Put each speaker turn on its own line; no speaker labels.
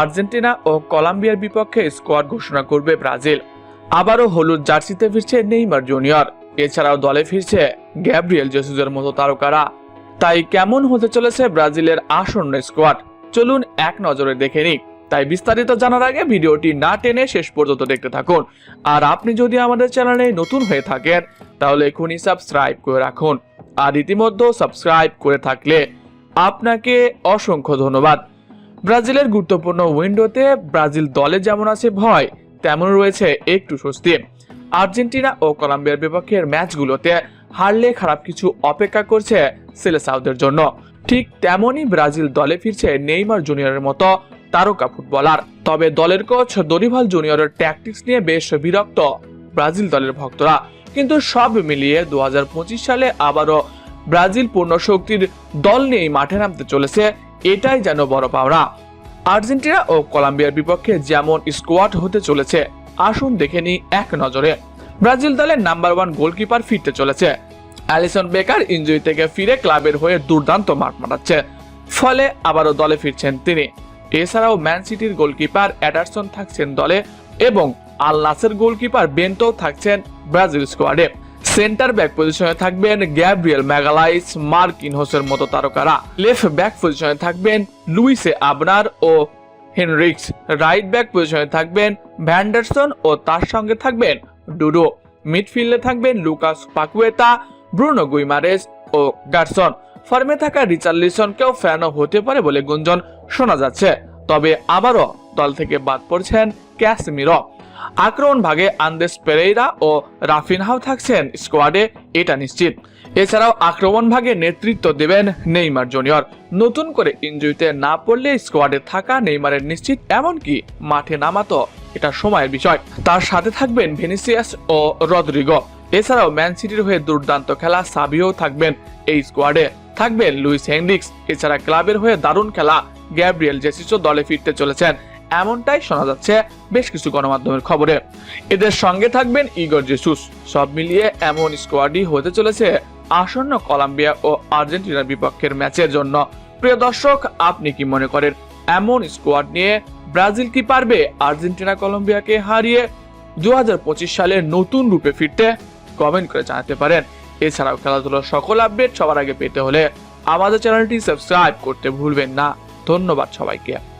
Argentina ও কলম্বিয়ার বিপক্ষে squad ঘোষণা করবে ব্রাজিল। আবারও হলুদ জার্সিতে ফিরছে নেইমার জুনিয়র। এছাড়াও দলে ফিরছে গ্যাব্রিয়েল জেসুসের মতো তারকারা। তাই কেমন হতে চলেছে ব্রাজিলের আসন্ন স্কোয়াড? চলুন এক নজরে দেখে নিই। তাই বিস্তারিত জানার আগে ভিডিওটি না টেনে শেষ পর্যন্ত দেখতে থাকুন। আর আপনি যদি আমাদের চ্যানেলে নতুন হয়ে থাকেন, তাহলে এখনই সাবস্ক্রাইব করে রাখুন। আর ইতিমধ্যে সাবস্ক্রাইব করে থাকলে আপনাকে অসংখ্য ধন্যবাদ। ব্রাজিলের গুরুত্বপূর্ণ উইন্ডোতে ব্রাজিল দলে যেমন আছে ভয়, তেমন রয়েছে একটু স্বস্তি। আর্জেন্টিনা ও কলম্বিয়ার বিপক্ষের ম্যাচগুলোতে হারলে খারাপ কিছু অপেক্ষা করছে সেলেসাউদের জন্য। ঠিক তেমনই ব্রাজিল দলে ফিরছে নেইমার জুনিয়রের মতো তারকা ফুটবলার। তবে দলের কোচ দরিভাল জুনিয়রের ট্যাকটিক্স নিয়ে বেশ বিরক্ত ব্রাজিল দলের ভক্তরা। কিন্তু সব মিলিয়ে দু হাজার পঁচিশ সালে আবারও ব্রাজিল পূর্ণ শক্তির দল নিয়েই মাঠে নামতে চলেছে এটাই যেন বড় পাওনা। আর্জেন্টিনা ও কলম্বিয়ার বিপক্ষে যেমন স্কোয়াড হতে চলেছে, আসুন দেখে নিই এক নজরে। ব্রাজিল দলের নাম্বার ওয়ান গোলকিপার ফিরতে চলেছে। অ্যালিসন বেকার ইঞ্জুরি থেকে ফিরে ক্লাবের হয়ে দুর্দান্ত মাঠ মারাচ্ছে। ফলে আবারও দলে ফিরছেন তিনি। এছাড়াও ম্যান সিটির গোলকিপার অ্যাডারসন থাকছেন দলে এবং আল নাসের গোলকিপার বেন্টো থাকছেন ব্রাজিল স্কোয়াডে। সেন্টার ব্যাক পজিশনে থাকবেন গ্যাব্রিয়েল ম্যাগালাইস মার্কিনহোসের মতো তারকারা। লেফট ব্যাক পজিশনে থাকবেন লুইসে আবনার ও হেনরিক্স। রাইট ব্যাক পজিশনে থাকবেন ভ্যান্ডারসন ও তার সঙ্গে থাকবেন ডুডো। মিডফিল্ডে থাকবেন লুকাস পাকুয়েতা, ব্রুনো গুইমারেস ও গার্সন। ফর্মে থাকা রিচার্লিসনকেও ফ্যানও হতে পারে বলে গুঞ্জন শোনা যাচ্ছে। তবে আবারও দল থেকে বাদ পড়ছেন ক্যাসমিরো। আক্রমণ ভাগে আন্দেস পেরেইরা ও রাফিনহাও থাকছেন স্কোয়াডে, এটা নিশ্চিত। এছাড়াও আক্রমণ ভাগে নেতৃত্ব দেবেন নেইমার জুনিয়র। নতুন করে ইঞ্জুরিতে না পড়লে স্কোয়াডে থাকা নেইমারের নিশ্চিত, এমনকি মাঠে নামাতো, এটা সময়ের বিষয়। তার সাথে থাকবেন ভেনিসিয়াস ও রদ্রিগো। এছাড়াও ম্যান সিটির হয়ে দুর্দান্ত খেলা সাবিও থাকবেন এই স্কোয়াডে। থাকবেন লুইস হেনরিক্স। এছাড়া ক্লাবের হয়ে দারুণ খেলা গ্যাব্রিয়েল জেসিসও দলে ফিরতে চলেছেন। এমনটাই শোনা যাচ্ছে বেশ কিছু গণমাধ্যমের খবরে। এদের সঙ্গে থাকবেন ইগর জেসুস। সব মিলিয়ে এমন স্কোয়াডই হতে চলেছে আসন্ন কলম্বিয়া ও আর্জেন্টিনার বিপক্ষের ম্যাচের জন্য। প্রিয় দর্শক, আপনি কি মনে করেন এমন স্কোয়াড নিয়ে ব্রাজিল কি পারবে আর্জেন্টিনা কলম্বিয়াকে হারিয়ে দু হাজার পঁচিশ সালে নতুন রূপে ফিরতে? কমেন্ট করে জানাতে পারেন। এছাড়াও খেলাধুলার সকল আপডেট সবার আগে পেতে হলে আমাদের চ্যানেলটি সাবস্ক্রাইব করতে ভুলবেন না। ধন্যবাদ সবাইকে।